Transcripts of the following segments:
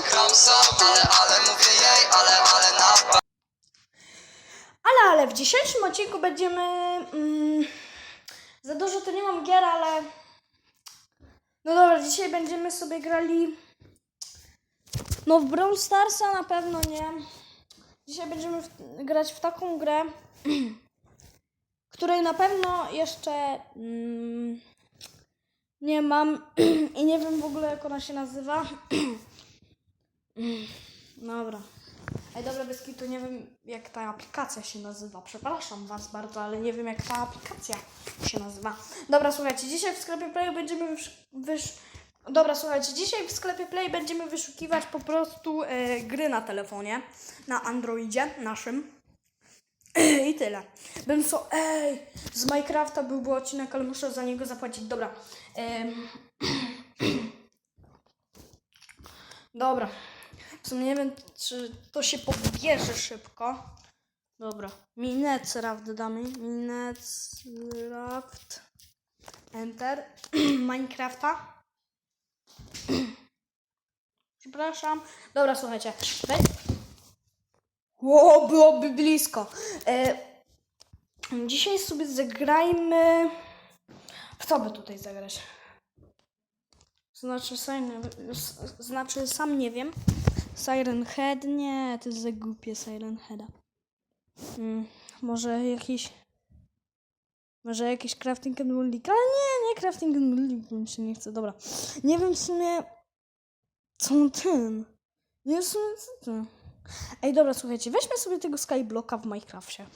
gram sam Ale, ale mówię jej, ale, ale na Ale, ale w dzisiejszym odcinku będziemy. Mm, za dużo to nie mam gier, ale. No dobra, dzisiaj będziemy sobie grali. No w Brawl Starsa na pewno nie. Dzisiaj będziemy w, grać w taką grę, której na pewno jeszcze mm, nie mam i nie wiem w ogóle jak ona się nazywa. Dobra. Ej, dobra, bez kitu, nie wiem jak ta aplikacja się nazywa. Przepraszam Was bardzo, ale nie wiem jak ta aplikacja się nazywa. Dobra, słuchajcie, dzisiaj w sklepie Play będziemy wysz... wysz... Dobra, słuchajcie, dzisiaj w sklepie Play będziemy wyszukiwać po prostu e, gry na telefonie, na Androidzie naszym. I tyle. Bym co, ej, z Minecrafta byłby odcinek, ale muszę za niego zapłacić. Dobra. Em, Dobra. Sumie nie wiem, czy to się pobierze szybko. Dobra. Minecraft damy. Minecraft. Enter. Minecrafta. Przepraszam. Dobra, słuchajcie. Weź. Ło, byłoby blisko. E, dzisiaj sobie zagrajmy. W co by tutaj zagrać? Znaczy, sam, znaczy sam nie wiem. Siren Head? Nie, to jest za głupie Siren Heada. Hmm, może jakiś... Może jakiś Crafting and League? Ale nie, nie Crafting and League, bo mi się nie chce. Dobra. Nie wiem w sumie... Co ten? Nie wiem w sumie co to. Ej, dobra, słuchajcie, weźmy sobie tego Skyblocka w Minecrafcie.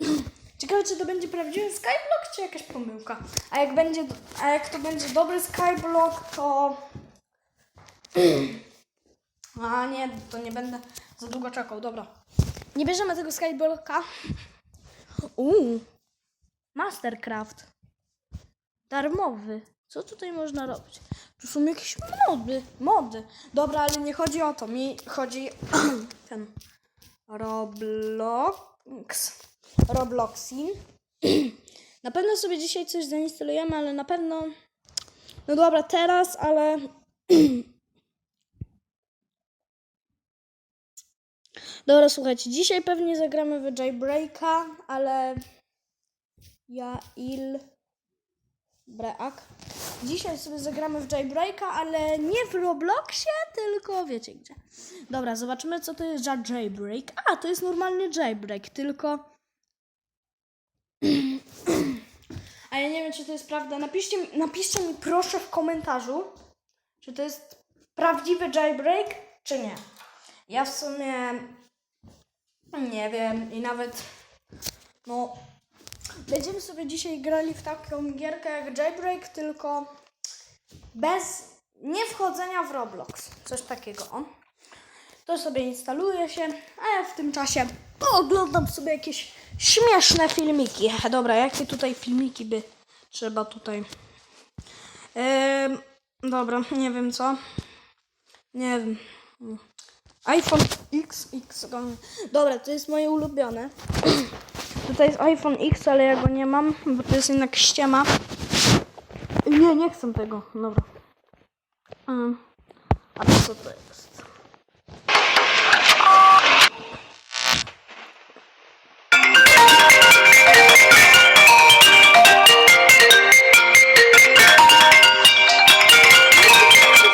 Ciekawe, czy to będzie prawdziwy Skyblock, czy jakaś pomyłka. A jak będzie, a jak to będzie dobry Skyblock, to... A nie, to nie będę za długo czekał, dobra. Nie bierzemy tego Skyblocka. Uuu, Mastercraft. Darmowy. Co tutaj można robić? Tu są jakieś mody. Mody. Dobra, ale nie chodzi o to. Mi chodzi ten Roblox. Robloxin. Na pewno sobie dzisiaj coś zainstalujemy, ale na pewno. No dobra, teraz, ale. Dobra, słuchajcie, dzisiaj pewnie zagramy w Jailbreaka, ale ja il break. Dzisiaj sobie zagramy w Jailbreaka, ale nie w Robloxie, tylko wiecie gdzie. Dobra, zobaczymy co to jest za Jailbreak. A, to jest normalny Jailbreak, tylko a ja nie wiem, czy to jest prawda. Napiszcie, napiszcie mi proszę w komentarzu, czy to jest prawdziwy jailbreak, czy nie. Ja w sumie nie wiem i nawet no będziemy sobie dzisiaj grali w taką gierkę jak jailbreak, tylko bez nie wchodzenia w Roblox. Coś takiego. To sobie instaluje się, a ja w tym czasie oglądam sobie jakieś śmieszne filmiki. Dobra, jakie tutaj filmiki by trzeba tutaj. Em, dobra, nie wiem co. Nie wiem. iPhone XX. Dobra, to jest moje ulubione. Tutaj jest iPhone X, ale ja go nie mam, bo to jest jednak ściema. Nie, nie chcę tego. Dobra. Em, A to co to jest?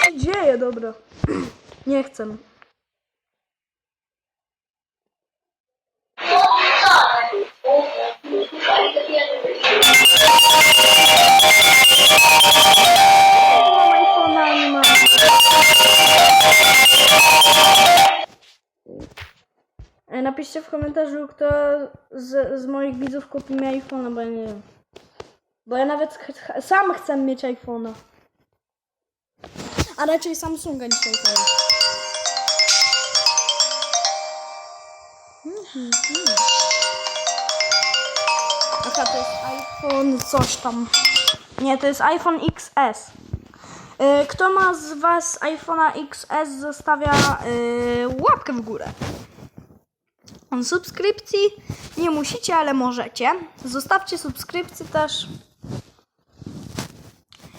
Co dzieje. Nie chcę. Napiszcie w komentarzu, kto z, z moich widzów kupi mi iPhone'a, bo ja nie wiem. Bo ja nawet ch sam chcę mieć iPhone'a. A raczej Samsunga niż iPhone'a. Mhm. Aha, to jest iPhone coś tam. Nie, to jest iPhone XS. Y, Kto ma z Was iPhone'a XS, zostawia y, łapkę w górę. Subskrypcji nie musicie, ale możecie. Zostawcie subskrypcję też.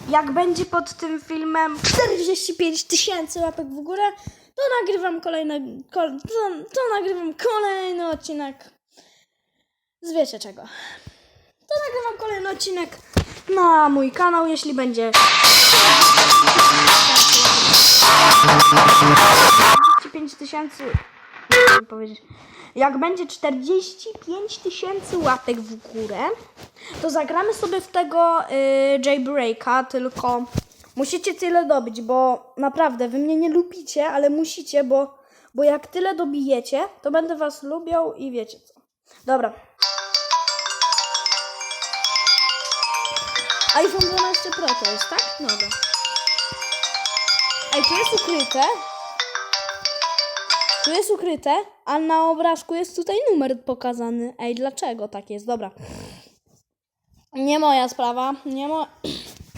jak będzie pod tym filmem 45 tysięcy łapek w górę, to nagrywam kolejny, kol, to, to nagrywam kolejny odcinek z wiecie czego. To nagrywam kolejny odcinek na mój kanał, jeśli będzie 45 tysięcy, jak by powiedzieć, jak będzie 45 tysięcy łapek w górę, to zagramy sobie w tego y, tylko musicie tyle dobić, bo naprawdę wy mnie nie lubicie, ale musicie, bo, bo jak tyle dobijecie, to będę was lubiał i wiecie co. Dobra. iPhone 12 Pro to jest, tak? Dobra. Ej, tu jest ukryte. Tu jest ukryte, a na obrazku jest tutaj numer pokazany. Ej, dlaczego tak jest? Dobra. Nie moja sprawa. Nie, mo...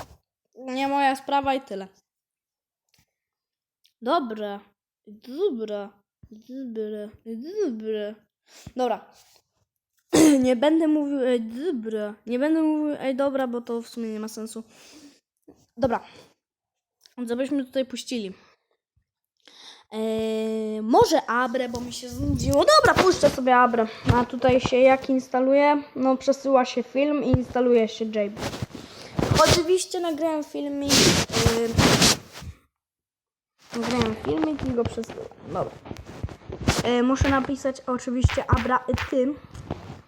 nie moja sprawa i tyle. Dobra. Dobra. Dobra. Dobra. Dobra. Nie będę mówił ej, dobra. Nie będę mówił ej, dobra, bo to w sumie nie ma sensu. Dobra. Co tutaj puścili? Eee, może Abre, bo mi się znudziło. Dobra, puszczę sobie Abre. A tutaj się jak instaluje? No przesyła się film i instaluje się JB. Oczywiście nagrałem filmik. Yy, nagrałem filmik i go przesyłam. Dobra. Yy, muszę napisać oczywiście Abra i ty.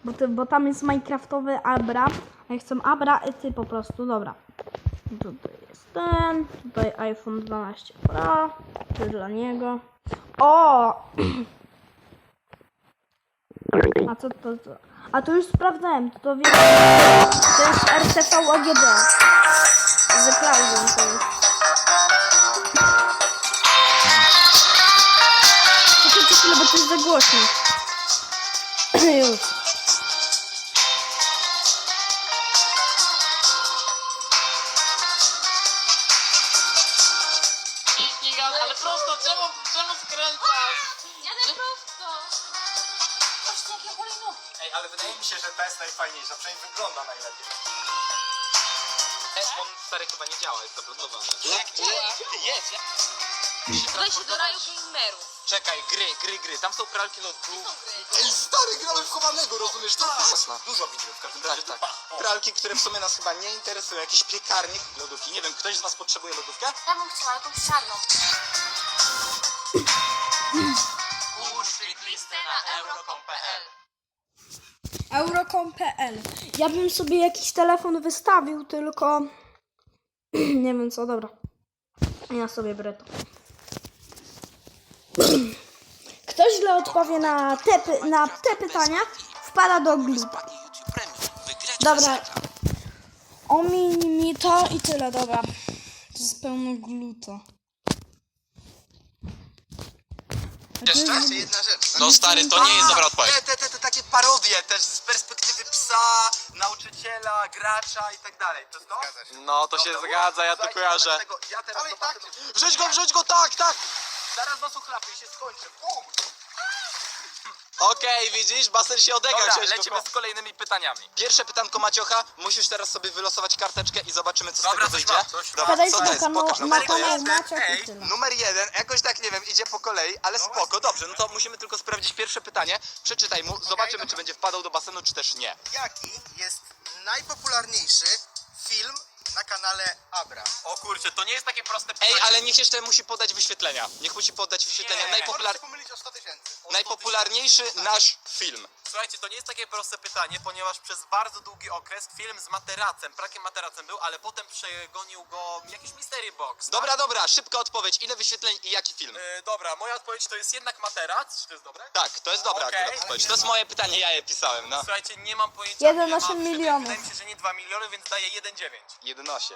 Bo, ty, bo tam jest Minecraftowy Abra. A ja chcę Abra i ty po prostu. Dobra. Tutaj ten. Tutaj iPhone 12 Pro. Jest dla niego. O! A co to, to? A to już sprawdzałem. To, to wiem. To jest RTV AGD. Z Cloudem to jest. Czekajcie chwilę, bo to jest za głośno. Weź się do raju gamerów. Czekaj, gry, gry, gry, tam są pralki lodów. Ej, stary, gramy w chowanego, rozumiesz to? Jasne. Dużo widzimy w każdym razie. Tak, tak. Pralki, które w sumie nas chyba nie interesują, jakiś piekarnik, lodówki. Nie wiem, ktoś z was potrzebuje lodówkę? Ja bym chciała jakąś czarną. Użyj listę na euro.com.pl Euro.com.pl Ja bym sobie jakiś telefon wystawił, tylko nie wiem co, dobra. Ja sobie breto. Ktoś źle odpowie na te, py- na te pytania, wpada do gluta. Dobra. Omiń mi to i tyle, dobra. To jest pełno gluta. Jeszcze? Jeszcze jedna rzecz. No stary, to nie jest dobra odpowiedź. Te, te, te, te takie parodie też z perspektywy psa, nauczyciela, gracza i tak dalej. To jest to? No to się Dobra, zgadza, ja to słuchajcie, kojarzę. tego Ja teraz zobaczę. Wrzuć go, wrzuć go, tak, tak! Zaraz was uchlapię i się skończy. Bum! Okej, widzisz, basen się odegrał. Dobra, chciałeś lecimy tylko- z kolejnymi pytaniami. Pierwsze pytanko Maciocha, musisz teraz sobie wylosować karteczkę i zobaczymy co Dobra, z tego coś wyjdzie. mam, coś mam. Dobra, co to jest? kanał, Pokaż na numer kanał jeden. Maciek i Ej, tyle. Numer jeden, jakoś tak nie wiem, idzie po kolei, ale spoko, dobrze, no to musimy tylko sprawdzić pierwsze pytanie. Przeczytaj mu, zobaczymy czy będzie wpadał do basenu, czy też nie. Jaki jest najpopularniejszy film na kanale Abra? O kurczę, to nie jest takie proste Ej, ale niech jeszcze musi podać wyświetlenia. Niech musi podać wyświetlenia. Nie. Najpopular... Możesz pomylić o 100 tysięcy. Najpopularniejszy nasz film. Słuchajcie, to nie jest takie proste pytanie, ponieważ przez bardzo długi okres film z materacem, prakiem materacem był, ale potem przegonił go jakiś mystery box. tak? Dobra, dobra, szybka odpowiedź. Ile wyświetleń i jaki film? E, dobra, moja odpowiedź to jest jednak materac, czy to jest dobre? Tak, to jest dobra Okej. akurat odpowiedź. To jest moje pytanie, ja je pisałem, no. Słuchajcie, nie mam pojęcia. ile 1,8 ma wyświetleń. milionów. Wydaje mi się, że nie 2 miliony, więc daję 1,9. 1,8.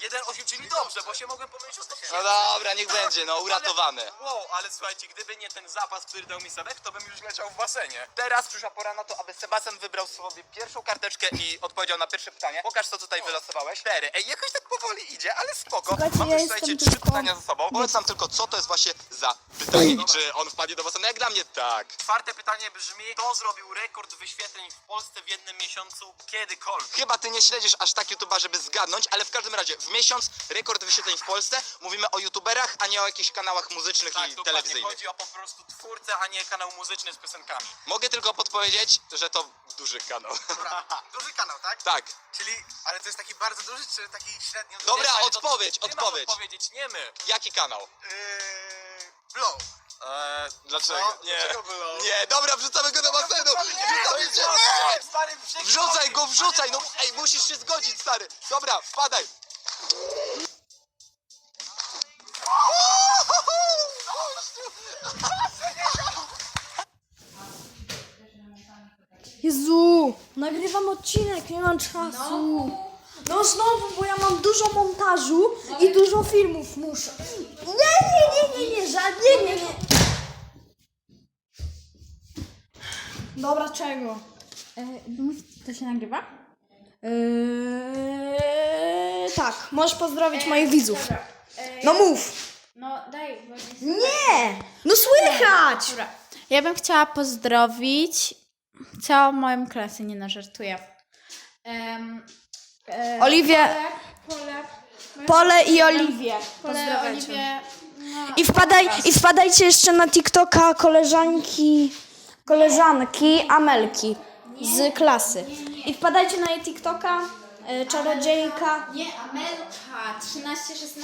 1,8, czyli dobrze, bo się mogłem pomylić o 100 No dobra, niech będzie, no uratowany. Ale, wow, ale słuchajcie, gdyby nie ten zapas, który dał mi Sebek, to bym już leciał w basenie. Teraz przyszła pora na to, aby Sebastian wybrał sobie pierwszą karteczkę i odpowiedział na pierwsze pytanie. Pokaż, co tutaj wylosowałeś. Cztery. Ej, jakoś tak powoli idzie, ale spoko. Słuchajcie, Mam ja już, słuchajcie, trzy tylko- pytania za sobą. Powiedz nam tylko, co to jest właśnie za pytanie, i czy on wpadnie do basenu? Jak dla mnie tak. Czwarte pytanie brzmi, kto zrobił rekord wyświetleń w Polsce w jednym miesiącu kiedykolwiek? Chyba ty nie śledzisz aż tak YouTube'a, żeby zgadnąć, ale w każdym razie w miesiąc rekord wyświetleń w Polsce. Mówimy o YouTuberach, a nie o jakichś kanałach muzycznych Tak, i dokładnie. telewizyjnych. Chodzi o po prostu twórcę, a nie kanał muzyczny z piosenkami. Mogę tylko podpowiedzieć, że to duży kanał. Dobra, duży kanał, tak? tak. Czyli, ale to jest taki bardzo duży, czy taki średnio duży? Dobra, to odpowiedź, ty masz odpowiedź. odpowiedzieć, nie my. Jaki kanał? Yy, blow. Eee, dlaczego? No, nie. dlaczego było? Nie, dobra, wrzucamy go do basenu! Wrzucamy cię! Nie, stary. Wrzucaj go, wrzucaj! No ej, musisz się zgodzić, stary! Dobra, wpadaj! Jezu, nagrywam odcinek, nie mam czasu. No znowu, bo ja mam dużo montażu i dużo filmów muszę. Nie, nie, nie, nie, nie, żadnie, nie, nie. Dobra, czego? To się nagrywa? Eee, tak, możesz pozdrowić moich widzów. No mów. No daj, bo nie... Nie, no słychać. Dobra. Ja bym chciała pozdrowić całą moją klasę, nie no, żartuję. Um, Oliwię, Pole, Pole i Oliwię. Pole, no, I, wpadaj, I wpadajcie jeszcze na TikToka koleżanki, koleżanki Amelki z klasy. I wpadajcie na jej TikToka, y, czarodziejka. nie, Amelka, 13-16.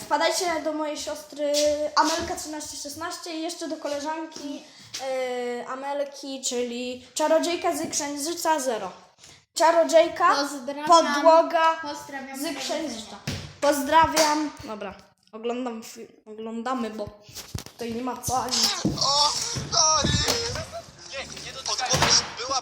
Wpadajcie do mojej siostry Amelka 1316 i jeszcze do koleżanki y, Amelki, czyli czarodziejka z Księżyca Zero. Czarodziejka, Pozdrawiam. podłoga Pozdrawiam. z Księżyca. Pozdrawiam. Dobra, oglądam, fi- oglądamy, bo tutaj nie ma co ani... O, stary!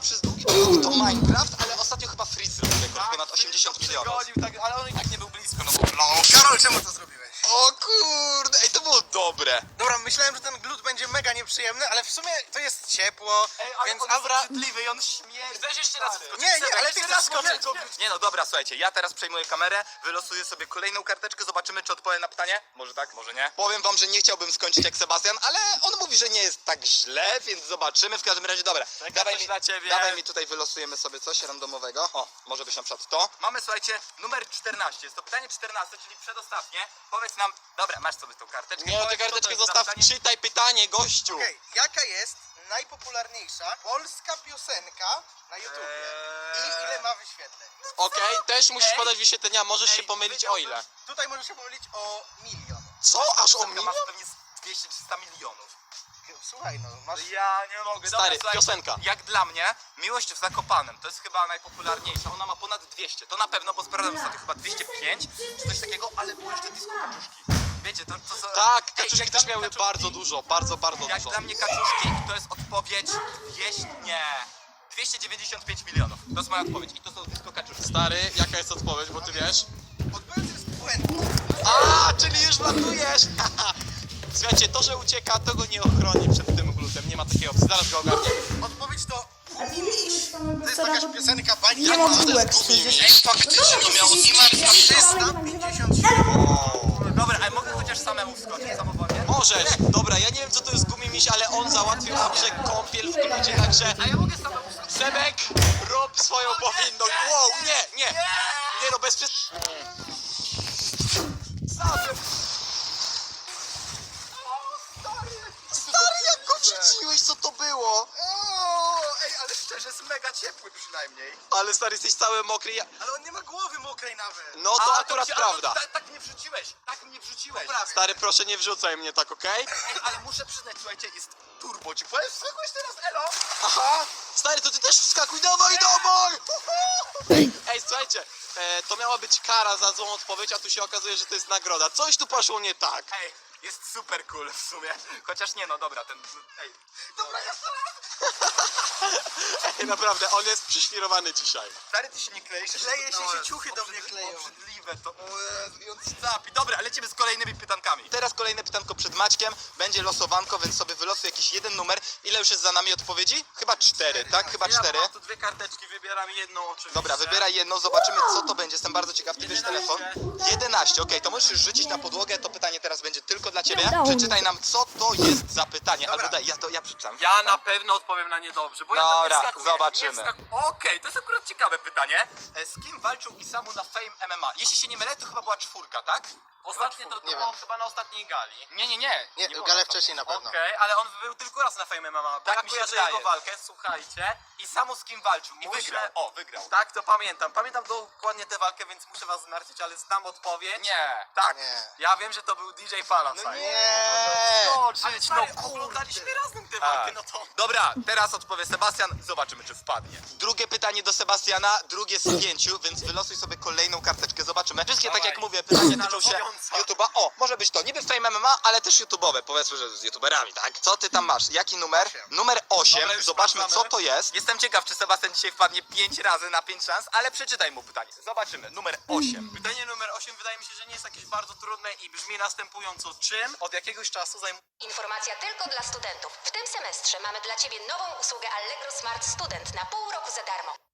Przez długi czas to Minecraft, ale ostatnio chyba Freeze zrobił rekord, ponad 80 milionów. Tak, ale on i tak nie był blisko, no bo no. Karol, czemu to zrobiłeś? O kurde, ej, to było dobre. Dobra, myślałem, że ten glut będzie mega nieprzyjemny, ale w sumie to jest ciepło, Ej, ale więc on Abra... jest brzydliwy i on śmierdzi. Chcesz jeszcze raz? Nie, nie, ale ty jeszcze chcesz raz skoczyć. skoczyć. Nie no, dobra, słuchajcie, ja teraz przejmuję kamerę, wylosuję sobie kolejną karteczkę, zobaczymy, czy odpowiem na pytanie. Może tak, może nie. Powiem wam, że nie chciałbym skończyć jak Sebastian, ale on mówi, że nie jest tak źle, więc zobaczymy. W każdym razie, dobra. Dawaj coś mi, dla ciebie. dawaj mi tutaj wylosujemy sobie coś randomowego. O, może być na przykład to. Mamy, słuchajcie, numer 14. Jest to pytanie 14, czyli przedostatnie. Powiedz nam, dobra, masz sobie tą karteczkę. Nie, no Powiedz, tę co to karteczkę jest za zostaw, pytanie. czytaj pytanie, gościu. Okej, jaka jest najpopularniejsza polska piosenka na YouTubie? Eee. I ile ma wyświetleń? Okej, też musisz Ej. podać wyświetlenia, możesz się Ej, pomylić o ile. Tutaj możesz się pomylić o milion. Co? Aż o milion? masz pewnie z 200-300 milionów. Słuchaj, no, masz... Ja nie mogę. Stary, Dobra, słuchaj, piosenka. Jak dla mnie, Miłość w Zakopanem to jest chyba najpopularniejsza. Ona ma ponad 200. To na pewno, bo sprawdzam ostatnio chyba 205 czy coś takiego, ale było jeszcze disco kaczuszki. Wiecie, to, to co... Tak, kaczuszki jak też dla mnie miały kaczuszki- bardzo dużo, bardzo, bardzo Jak dużo. dla mnie kaczuszki to jest odpowiedź 200... Nie. 295 milionów. To jest moja odpowiedź. I to są disco kaczuszki. Stary, jaka jest odpowiedź, bo ty wiesz? Odpowiedź jest błędna. A, czyli już latujesz! Słuchajcie, to, że ucieka, to go nie ochroni przed tym glutem. Nie ma takiej opcji. Zaraz go ogarnię. Odpowiedź to. To jest jakaś piosenka pani Nie mam bułek Ej, faktycznie to miało Imar 357. Dobra, ale mogę chociaż samemu wskoczyć samowolnie? Możesz! Dobra, ja nie wiem co to jest gumimiś, ale on załatwił Abrze kąpiel w glucie, także... A ja mogę samemu wskoczyć? Sebek, rób swoją powinność. Wow, nie, nie! Nie no, bez przes... Zabry. Wrzuciłeś, co to było? O, ej, ale szczerze, jest mega ciepły przynajmniej. Ale stary, jesteś cały mokry. Ja... Ale on nie ma głowy mokrej nawet. No to akurat prawda. Tak, tak mnie wrzuciłeś, tak mnie wrzuciłeś. Stary, proszę nie wrzucaj mnie tak, okej? Ej, ale muszę przyznać, słuchajcie, jest turbo ci powiem, wskakujesz teraz, elo? Aha! Stary, to ty też wskakuj, dawaj, dawaj! Ej, słuchajcie, e, to miała być kara za złą odpowiedź, a tu się okazuje, że to jest nagroda. Coś tu poszło nie tak. Ej, jest super cool w sumie. Chociaż nie, no dobra, ten... Ej, dobra, jeszcze raz! Ej, naprawdę, on jest przyświrowany dzisiaj. Stary, ty się nie kleisz? Kleje się, się ciuchy do mnie kleją. Obrzydliwe to, o Jezu, i on ci zapi. Dobra, lecimy z kolejnymi pytankami. Teraz kolejne pytanko przed Maćkiem. Będzie losowanko, więc sobie wylosuj jakiś jeden numer. Ile już jest za nami odpowiedzi? Chyba cztery, tak? Chyba cztery. mam tu dwie karteczki, wybieram jedną oczywiście. Dobra, wybieraj jedną, zobaczymy co to będzie. Jestem bardzo ciekaw, ty bierz telefon. 11, okej, to możesz już rzucić na podłogę. To pytanie teraz będzie tylko dla ciebie. udało mi się. Przeczytaj nam, co to jest za pytanie. Albo daj, ja to ja przeczytam. Ja na pewno odpowiem na nie dobrze, bo ja tam Dobra, nie wskakuję. zobaczymy. Nie wskaku- Okej, to jest akurat ciekawe pytanie. E, Z kim walczył Isamu na Fame MMA? Jeśli się nie mylę, to chyba była czwórka, tak? Ostatnie to, to Nie było wiem. chyba na ostatniej gali. Nie, nie, nie. Nie, było galę wcześniej na pewno. Okej, ale on był tylko raz na Fame MMA. Tak Tak mi się kojarzę wydaje. jego walkę, słuchajcie. I Samu z kim walczył? I Muszę- wygrał. O, wygrał. Tak, to pamiętam. Pamiętam dokładnie tę walkę, więc muszę was zmartwić, ale znam odpowiedź. Nie. Tak, Nie. ja wiem, że to był DJ Palasite. No nie. Ale no kurde. oglądaliśmy razem tę Tak. walkę, no to... Dobra, teraz odpowie Sebastian. Zobaczymy, czy wpadnie. Drugie pytanie do Sebastiana, drugie z pięciu, więc wylosuj sobie kolejną karteczkę. Zobaczymy. Wszystkie, tak Dawaj. jak mówię, pytania tyczą się. YouTube'a. O, może być to. Niby Fame MMA, ale też YouTube'owe. Powiedzmy, że z YouTuberami, tak? Co ty tam masz? Jaki numer? Numer 8. Dobra, już Zobaczmy, co to jest. Jestem ciekaw, czy Sebastian dzisiaj wpadnie 5 razy na 5 szans, ale przeczytaj mu pytanie. Zobaczymy. Numer 8. Pytanie numer 8 wydaje mi się, że nie jest jakieś bardzo trudne i brzmi następująco. Czym od jakiegoś czasu zajmuje Informacja tylko dla studentów. W tym semestrze mamy dla Ciebie nową usługę Allegro Smart Student na pół roku za darmo.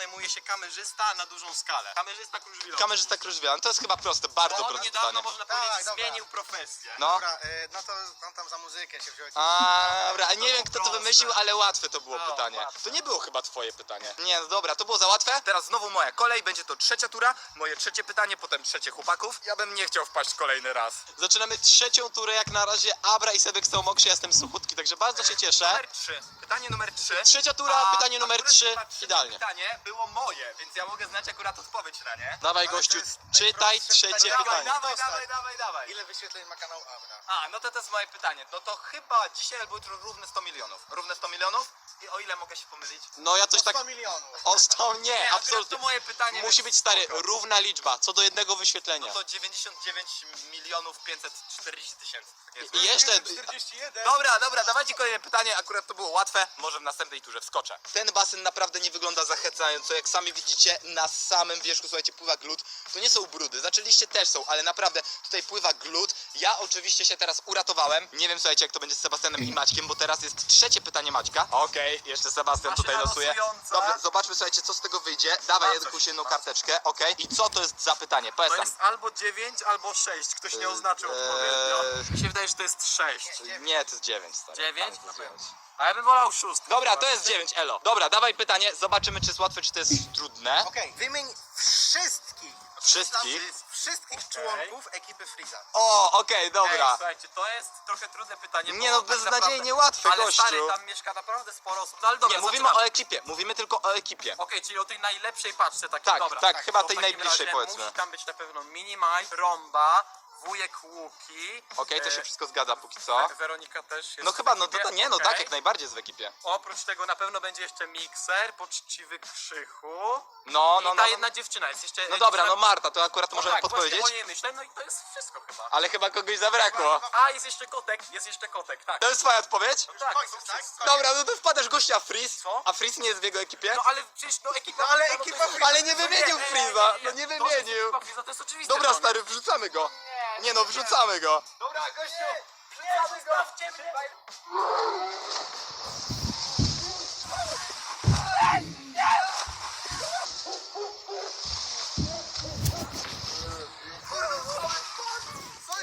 Zajmuje się kamerzysta na dużą skalę? Kamerzysta krużwilowy. Kamerzysta Krużwian. To jest chyba proste, bardzo on proste niedawno, pytanie. można Tak, powiedzieć, dobra. zmienił profesję. No. Dobra, y, no to on tam za muzykę się wziął. A, dobra, a nie wiem kto to wymyślił, ale łatwe to było No, pytanie. łatwe. To nie było chyba twoje pytanie. Nie, no dobra, to było za łatwe. Teraz znowu moja kolej, będzie to trzecia tura, moje trzecie pytanie, potem trzecie chłopaków. Ja bym nie chciał wpaść kolejny raz. Zaczynamy trzecią turę, jak na razie Abra i Sebek są mokrzy, ja jestem suchutki, także bardzo się cieszę. Numer 3. Pytanie numer 3. Trzecia tura, pytanie numer trzy, idealnie. pytanie było moje, więc ja mogę znać akurat odpowiedź na nie. Dawaj Ale gościu, to jest czytaj najprostsze trzecie pytanie. Dawaj, pytanie. dawaj, dawaj, dawaj, dawaj. Ile wyświetleń ma kanał Abra? A, no to to jest moje pytanie. No to chyba dzisiaj albo jutro równe 100 milionów. Równe 100 milionów? I o ile mogę się pomylić? No ja coś 100 tak... milionów. O sto, nie, akurat absolutnie. To moje pytanie. Musi więc być stary, spoko. równa liczba, co do jednego wyświetlenia. No to 99 milionów 540 tysięcy. Tak jest. I jeszcze... 41. Dobra, dobra, dawajcie kolejne pytanie, akurat to było łatwe, może w następnej turze wskoczę. Ten basen naprawdę nie wygląda zachęcająco, jak sami widzicie, na samym wierzchu, słuchajcie, pływa glut. To nie są brudy, znaczy liście też są, ale naprawdę tutaj pływa glut. Ja oczywiście się teraz uratowałem. Nie wiem, słuchajcie, jak to będzie z Sebastianem i Maćkiem, bo teraz jest trzecie pytanie Maćka. Okej, jeszcze Sebastian Maszyna tutaj losuje. losująca. Dobrze, zobaczmy, słuchajcie, co z tego wyjdzie. Dawaj jakąś się jedną karteczkę, okej. I co to jest za pytanie? Powiedz To nam. jest albo 9, albo 6. Ktoś nie oznaczył Eee, odpowiednio. Mi się wydaje, że to jest 6. Nie, to jest dziewięć, stary. 9? Tam jest dziewięć. A ja bym wolał szóstkę. Dobra, to jest 9, elo. Dobra, dawaj pytanie, zobaczymy czy jest łatwe, czy to jest trudne. Okej, wymień wszystkich. Wszystkich? Wszystkich członków ekipy Freeza. O, okej, Ej, dobra. słuchajcie, to jest trochę trudne pytanie. Nie bo no, beznadziejnie naprawdę- łatwe, Ale gościu. stary, tam mieszka naprawdę sporo osób. No ale dobra, Nie, mówimy zaczynamy. o ekipie, mówimy tylko o ekipie. Okej, czyli o tej najlepszej paczce takiej, Tak, dobra. tak, chyba to w tej takim najbliższej, razie powiedzmy. Musi tam być na pewno Minimaj, Romba, Wujek Łuki. Okej, to e, się wszystko zgadza póki co. We- Weronika też jest No chyba, no to, ekipie, to nie, no okej. tak, jak najbardziej jest w ekipie. Oprócz tego na pewno będzie jeszcze mikser, poczciwy krzychu. No, I no, ta no. jedna No, dziewczyna jest jeszcze. no dobra, no dziewczyna- Marta, to akurat No możemy tak, podpowiedzieć. Właśnie o niej myślę, no i to jest wszystko chyba. Ale chyba kogoś zabrakło. A, jest jeszcze kotek, jest jeszcze kotek, tak. To jest twoja odpowiedź? tak, to tak? wszystko. Dobra, no to wpadasz gościa Freeze, Co? a Freeze nie jest w jego ekipie? No ale przecież no ekipa... No, ale ekipa Freeza- Ale nie wymienił Freeza, no nie wymienił. ekipa Freeza, to jest oczywiste. Dobra, że on- stary, wrzucamy go. Nie no, wrzucamy go. Dobra, gościu, wrzucamy go.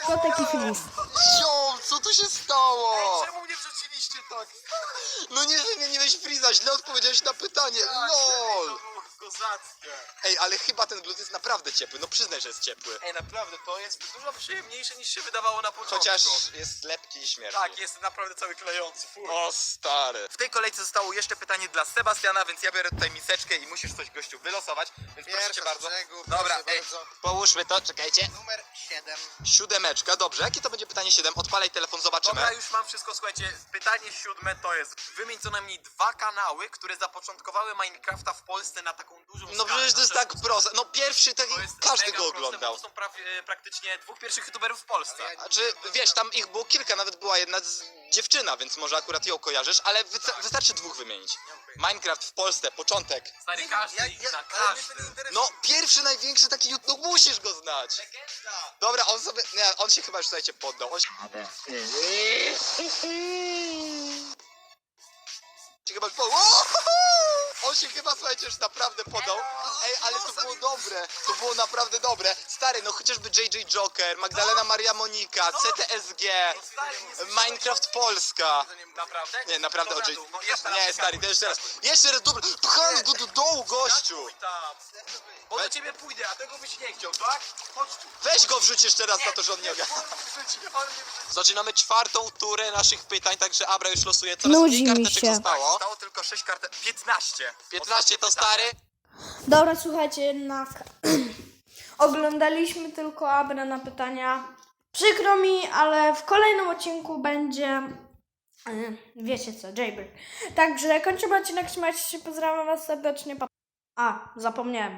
Kotek i Filiz. Ziom, co tu się stało? Czemu mnie wrzuciliście tak? No nie wymieniłeś Freeza, źle odpowiedziałeś na pytanie, To lol. Kozackie. Ej, ale chyba ten glut jest naprawdę ciepły, no przyznaj, że jest ciepły. Ej, naprawdę, to jest dużo przyjemniejsze niż się wydawało na początku. Chociaż jest lepki i śmierci. Tak, jest naprawdę cały klejący. Fuj. O stary. W tej kolejce zostało jeszcze pytanie dla Sebastiana, więc ja biorę tutaj miseczkę i musisz coś gościu wylosować, więc proszę cię Pierwsza bardzo. brzegu, Dobra, proszę ej, bardzo. połóżmy to, czekajcie. Numer 7. Siódemeczka, dobrze, jakie to będzie pytanie 7? Odpalaj telefon, zobaczymy. Dobra, już mam wszystko, słuchajcie, pytanie siódme to jest wymień co najmniej dwa kanały, które zapoczątkowały Minecrafta w Polsce na taką dużą No skalę. przecież to jest Znaczy, tak proste. No pierwszy, tak to jest każdy mega go proste, bo oglądał. To są prawie, praktycznie dwóch pierwszych youtuberów w Polsce. Znaczy, wiesz, tam ich było kilka, nawet była jedna z dziewczyna, więc może akurat ją kojarzysz, ale wyca- wystarczy dwóch wymienić. Minecraft w Polsce, początek. Stary, każdy Ja, ja, to każdy. No, pierwszy, największy taki YouTube, no musisz go znać. Dobra, on sobie, nie, on się chyba już, słuchajcie, poddał. On się... się chyba poddał. On się chyba, słuchajcie, już naprawdę podał. Ej, ale to było dobre. To było naprawdę dobre. Stary, no chociażby JJ Joker, Magdalena Maria Monika, CTSG, Minecraft Polska. Naprawdę? Nie, naprawdę o Dobra, J... tu, no jeszcze raz Nie, stary, to jeszcze raz. Jeszcze raz, dobra, pchamy go do dołu, gościu. Bo do ciebie pójdę, a tego byś nie chciał, tak? Chodź tu. Weź go wrzuć jeszcze raz za to, że on nie ogarnia. Zaczynamy czwartą turę naszych pytań, także Abra już losuje coraz Nudzi mniej mi karteczek się. zostało. Stało tylko 6 kartek. 15. 15 to stary. Dobra, słuchajcie, jednak oglądaliśmy tylko Abrę na pytania. Przykro mi, ale w kolejnym odcinku będzie. Wiecie co, Jaybird. Także kończymy odcinek, trzymajcie się, pozdrawiam was serdecznie. A, zapomniałem.